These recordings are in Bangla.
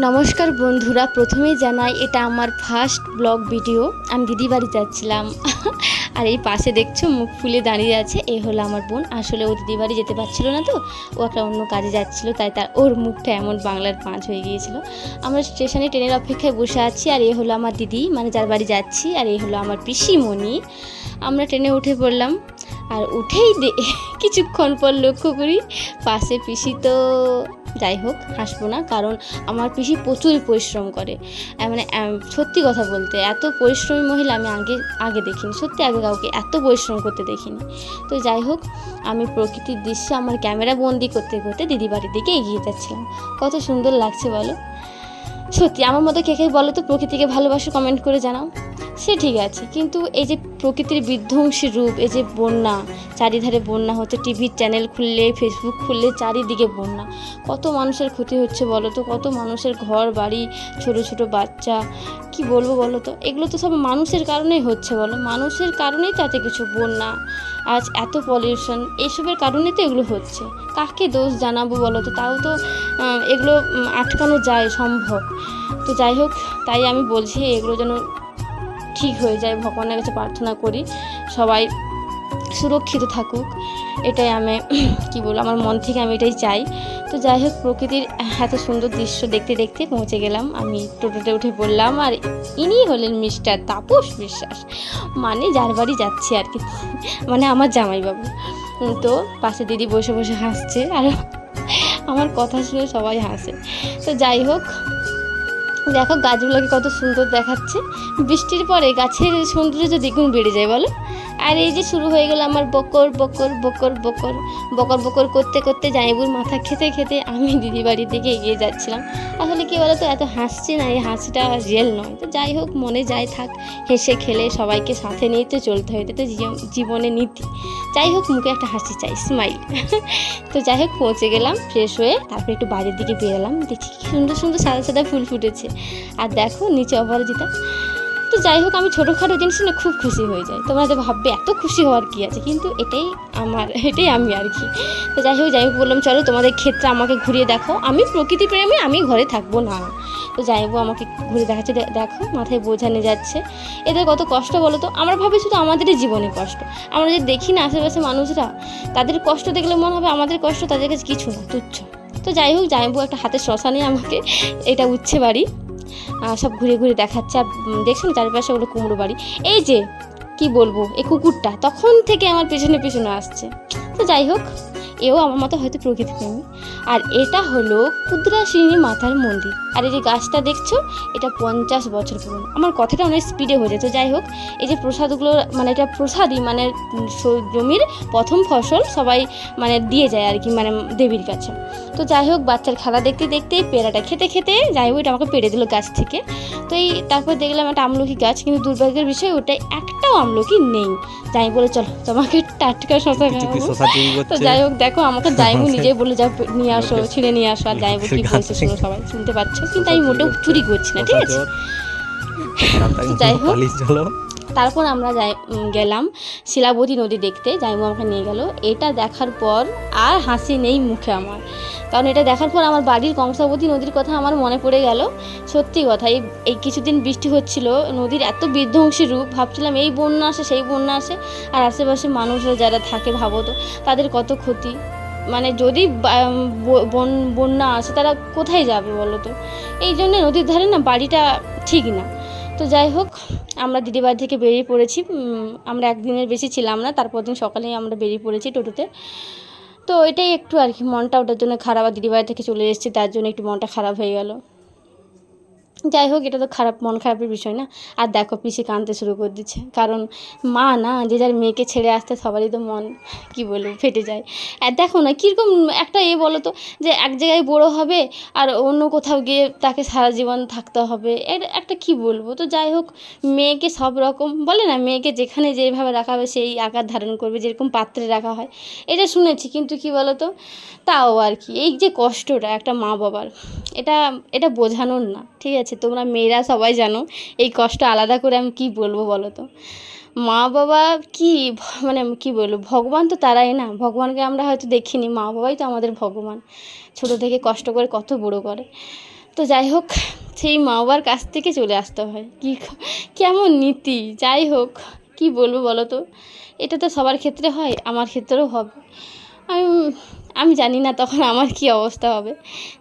নমস্কার বন্ধুরা, প্রথমেই জানাই এটা আমার ফার্স্ট ব্লগ ভিডিও আমি দিদি বাড়ি যাচ্ছিলাম। আর এই পাশে দেখছ মুখ ফুলে দাঁড়িয়ে আছে, এ হলো আমার বোন। আসলে ও দিদি বাড়ি যেতে পারছিল না তো, ও একটা অন্য কাজে যাচ্ছিল, তাই তার ওর মুখটা এমন বাংলার পাঁচ হয়ে গিয়েছিল। আমরা স্টেশনে ট্রেনের অপেক্ষায় বসে আছি, আর এ হলো আমার দিদি মানে যার বাড়ি যাচ্ছি, আর এ হলো আমার পিসিমণি। আমরা ট্রেনে উঠে পড়লাম। আর উঠেই দে- কিছুক্ষণ পর লক্ষ্য করি, পাশে পিসি তো যাই হোক, হাসবো না, কারণ আমার পিসি প্রচুর পরিশ্রম করে। মানে সত্যি কথা বলতে, এত পরিশ্রমী মহিলা আমি আগে আগে দেখিনি। সত্যি আগে কাউকে এত পরিশ্রম করতে দেখিনি। তো যাই হোক, আমি প্রকৃতির দৃশ্য আমার ক্যামেরা বন্দি করতে করতে দিদি বাড়ির দিকে এগিয়ে যাচ্ছিলাম। কত সুন্দর লাগছে বলো। সত্যি, আমার মতো কে কে বলো তো প্রকৃতিকে ভালোবাসো, কমেন্ট করে জানাও। সে ঠিক আছে, কিন্তু এই যে প্রকৃতির বিধ্বংসী রূপ, এই যে বন্যা, চারিধারে বন্যা হচ্ছে টিভির চ্যানেল খুললে, ফেসবুক খুললে চারিদিকে বন্যা। কত মানুষের ক্ষতি হচ্ছে বলো তো? কত মানুষের ঘর, বাড়ি, ছোট ছোট বাচ্চা, কি বলব বলো তো? এগুলো তো সব মানুষের কারণেই হচ্ছে বলো। মানুষের কারণেই তাতে কিছু বন্যা, আজ এত পলিউশন এইসবের কারণেই তো এগুলো হচ্ছে। কাকে দোষ জানাব বলো তো? তাও তো এগুলো আটকানো যায়, সম্ভব। তো যাই হোক, তাই আমি বলছি, এগুলো যেন ঠিক হয়ে যায়, ভগবানের কাছে প্রার্থনা করি, সবাই সুরক্ষিত থাকুক। এটাই আমি, কি বলব, আমার মন থেকে আমি এটাই চাই। তো যাই হোক, প্রকৃতির এত সুন্দর দৃশ্য দেখতে দেখতে পৌঁছে গেলাম। আমি টোটোতে উঠে পড়লাম আর ইনি হলেন মিস্টার তাপস বিশ্বাস। মানে যার বাড়ি যাচ্ছি আর কি মানে আমার জামাইবাবু। তো পাশে দিদি বসে বসে হাসছে, আর আমার কথা শুনে সবাই হাসে। তো যাই হোক দেখো গাছগুলোকে কত সুন্দর দেখাচ্ছে। বৃষ্টির পরে গাছের সৌন্দর্য দ্বিগুণ বেড়ে যায় বলো? আর এই যে শুরু হয়ে গেল আমার বকর বকর বকর বকর বকর বকর করতে করতে জাইবুর মাথা খেতে খেতে আমি দিদি বাড়ির দিকে এগিয়ে যাচ্ছিলাম। আসলে কি বলতো, এত হাসছি না, এই হাসিটা রিয়েল নয়। তো যাই হোক, মনে যাই থাক, হেসে খেলে সবাইকে সাথে নিয়ে তো চলতে হয় তো জীবনে নীতি। যাই হোক, মুখে একটা হাসি চাই স্মাইল তো যাই হোক, পৌঁছে গেলাম ফ্রেশ হয়ে, তারপর একটু বাইরের দিকে বেরোলাম, দেখি কি সুন্দর সুন্দর সাদা সাদা ফুল ফুটেছে। আর দেখো, নিচে অপরাজিতা। তো যাই হোক, আমি ছোটোখাটো জিনিস না খুব খুশি হয়ে যাই। তোমরা যে ভাববে, এত খুশি হওয়ার কি আছে? কিন্তু এটাই আমার, এটাই আমি আর কি। তো যাই হোক যাই হোক, বললাম, চলো তোমাদের ক্ষেত্রে আমাকে ঘুরিয়ে দেখো। আমি প্রকৃতি প্রেমে, আমি ঘরে থাকব না। তো যাই হোক, আমাকে ঘুরে দেখাচ্ছে দেখো, মাথায় বোঝানো যাচ্ছে। এদের কত কষ্ট বলো তো? আমরা ভাবি শুধু আমাদেরই জীবনে কষ্ট। আমরা যে দেখি না আশেপাশে মানুষরা, তাদের কষ্ট দেখলে মনে হবে আমাদের কষ্ট তাদের কাছে কিছু না, তুচ্ছ। তো যাই হোক জামাইবু একটা হাতে শ্মশানে আমাকে এটা উচ্ছে বাড়ি। সব ঘুরে ঘুরে দেখাচ্ছে। আর দেখছেন চারিপাশে ওগুলো কুমড়ো বাড়ি। এই যে, কি বলব, এই কুকুরটা তখন থেকে আমার পেছনে পেছনে আসছে। তো যাই হোক, এও আমার মতো হয়তো প্রকৃতি প্রেমী আর এটা হলো ক্ষুদ্রাসিনী মাতার মন্দির। আর এই যে গাছটা দেখছ এটা পঞ্চাশ বছর পুরনো। আমার কথাটা অনেক স্পিডে হয়ে যায় তো যাই হোক এই যে প্রসাদগুলো মানে এটা প্রসাদই মানে জমির প্রথম ফসল সবাই মানে দিয়ে যায় আর কি মানে দেবীর কাছে। তো যাই হোক বাচ্চার খেলা দেখতে দেখতে পেয়ারাটা খেতে খেতে যাই হোক এটা আমাকে পেড়ে দিল গাছ থেকে। তো এই তারপর দেখলাম একটা আমলকি গাছ কিন্তু দুর্ভাগ্যের বিষয় ওটাই একটাও আমলকি নেই। যাই বলে চলো তোমাকে টাটকা শশা তো যাই হোক দেখো আমাকে জাইবু নিজেই বলে যাও নিয়ে আসো ছিঁড়ে নিয়ে আসো আর জাইবু কি বলছে শুনো সবাই। শুনতে পাচ্ছ? কিন্তু আমি মোটেও চুরি করছি না ঠিক আছে? যাই হোক। তারপর আমরা যাই গেলাম শিলাবতী নদী দেখতে। জাইবু আমাকে নিয়ে গেল। এটা দেখার পর আর হাসি নেই মুখে আমার। কারণ এটা দেখার পর আমার বাড়ির কংসাবতী নদীর কথা আমার মনে পড়ে গেল। সত্যি কথা এই এই কিছুদিন বৃষ্টি হচ্ছিল নদীর এত বিধ্বংসী রূপ ভাবছিলাম এই বন্যা আসে সেই বন্যা আসে। আর আশেপাশে মানুষরা যারা থাকে ভাবো তো তাদের কত ক্ষতি। মানে যদি বন- বন্যা আসে, তারা কোথায় যাবে বলো তো? এই জন্য নদীর ধারে না বাড়িটা ঠিক না। তো যাই হোক, আমরা দিদি বাড়ি থেকে বেরিয়ে পড়েছি। আমরা একদিনের বেশি ছিলাম না, তারপর দিন সকালেই আমরা বেরিয়ে পড়েছি টোটোতে। তো এটাই একটু আর কি, মনটা ওটার জন্য খারাপ। আর দিদি বাড়ি থেকে চলে এসেছি, তার জন্য একটু মনটা খারাপ হয়ে গেল। যাই হোক, এটা তো খারাপ, মন খারাপের বিষয় না। আর দেখো, পিসি কাঁদতে শুরু করে দিচ্ছে। কারণ মা না, যে যার মেয়েকে ছেড়ে আসতে সবারই তো মন, কি বলব, ফেটে যায়। আর দেখো না, কীরকম একটা এ বলো তো, যে এক জায়গায় বড় হবে আর অন্য কোথাও গিয়ে তাকে সারা জীবন থাকতে হবে। এর একটা কি বলব? তো যাই হোক, মেয়েকে সব রকম, বলে না, মেয়েকে যেখানে যেভাবে রাখা হবে, সেই আকার ধারণ করবে, যেরকম পাত্রে রাখা হয়। এটা শুনেছি, কিন্তু কি বলো তো, তাও আর কি। এই যে কষ্টটা একটা মা বাবার এটা এটা বোঝানোর না, ঠিক আছে? তোমরা মেয়েরা সবাই জানো এই কষ্ট আলাদা করে আমি কি বলব বলো তো? মা বাবা কি মানে কি বলব? ভগবান তো তারাই না। ভগবানকে আমরা হয়তো দেখিনি। মা বাবাই তো আমাদের ভগবান। ছোটো থেকে কষ্ট করে কত বড়ো করে। তো যাই হোক, সেই মা বাবার কাছ থেকে চলে আসতে হয়। কী, কেমন নীতি? যাই হোক, কি বলব বলো তো? এটা তো সবার ক্ষেত্রে হয়, আমার ক্ষেত্রেও হবে। আমি আমি জানি না তখন আমার কী অবস্থা হবে।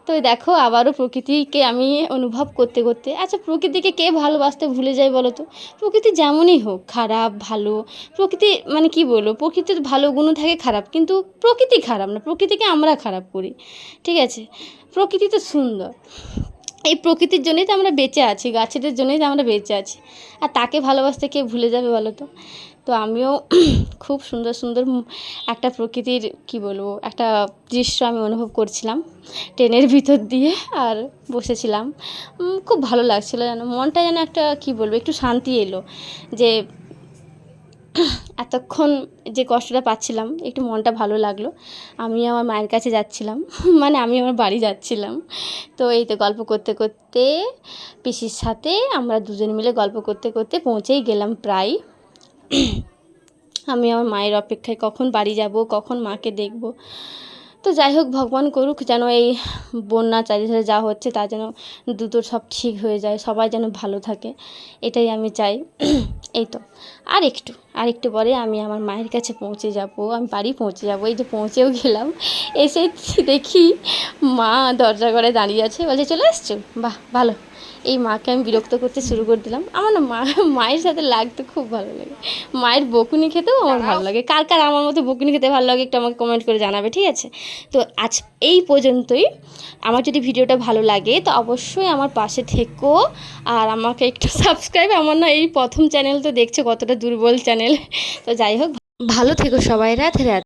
তো দেখো, আবারও প্রকৃতিকে আমি অনুভব করতে করতে আচ্ছা প্রকৃতিকে কে ভালোবাসতে ভুলে যায় বলো তো? প্রকৃতি যেমনই হোক, খারাপ, ভালো, প্রকৃতি মানে কি বলব? প্রকৃতির ভালো গুণও থাকে খারাপ, কিন্তু প্রকৃতি খারাপ না, প্রকৃতিকে আমরা খারাপ করি, ঠিক আছে? প্রকৃতি তো সুন্দর। এই প্রকৃতির জন্যই তো আমরা বেঁচে আছি, গাছেদের জন্যই তো আমরা বেঁচে আছি। আর তাকে ভালোবাসতে কে ভুলে যাবে বলো তো? তো আমিও খুব সুন্দর সুন্দর একটা প্রকৃতির, কি বলব, একটা দৃশ্য আমি অনুভব করছিলাম ট্রেনের ভিতর দিয়ে আর বসেছিলাম। খুব ভালো লাগছিল যেন, মনটা যেন একটা, কি বলব, একটু শান্তি এলো যে এতক্ষণ যে কষ্টটা পাচ্ছিলাম, একটু মনটা ভালো লাগল। আমি আমার মায়ের কাছে যাচ্ছিলাম মানে আমি আমার বাড়ি যাচ্ছিলাম। তো এই তো গল্প করতে করতে, পিসির সাথে আমরা দুজন মিলে গল্প করতে করতে পৌঁছেই গেলাম প্রায় আমি আমার মায়ের অপেক্ষায় কখন বাড়ি যাব, কখন মাকে দেখব। তো যাই হোক, ভগবান করুক যেন এই বন্যা চারিধারে যা হচ্ছে তা যেন দ্রুত সব ঠিক হয়ে যায়, সবাই যেন ভালো থাকে, এটাই আমি চাই। এই তো। আর একটু আর একটু পরে আমি আমার মায়ের কাছে পৌঁছে যাব আমি বাড়ি পৌঁছে যাব এই যে পৌঁছেও গেলাম। এসে দেখি মা দরজা করে দাঁড়িয়ে আছে বলছে চলে এসছো? বাহ ভালো। এই মাকে আমি বিরক্ত করতে শুরু করে দিলাম। আমার না মা মায়ের সাথে লাগতে খুব ভালো লাগে। মায়ের বকুনি খেতেও আমার ভালো লাগে। কার কার আমার মতো বকুনি খেতে ভালো লাগে একটু আমাকে কমেন্ট করে জানাবে ঠিক আছে? তো আজ এই পর্যন্তই। আমার যদি ভিডিওটা ভালো লাগে তো অবশ্যই আমার পাশে থেকো। আর আমাকে একটু সাবস্ক্রাইব আমার না এই প্রথম চ্যানেল তো দেখছ কতটা দুর্বল চ্যানেল। তো যাই হোক ভালো থেকো সবাই রাত রাত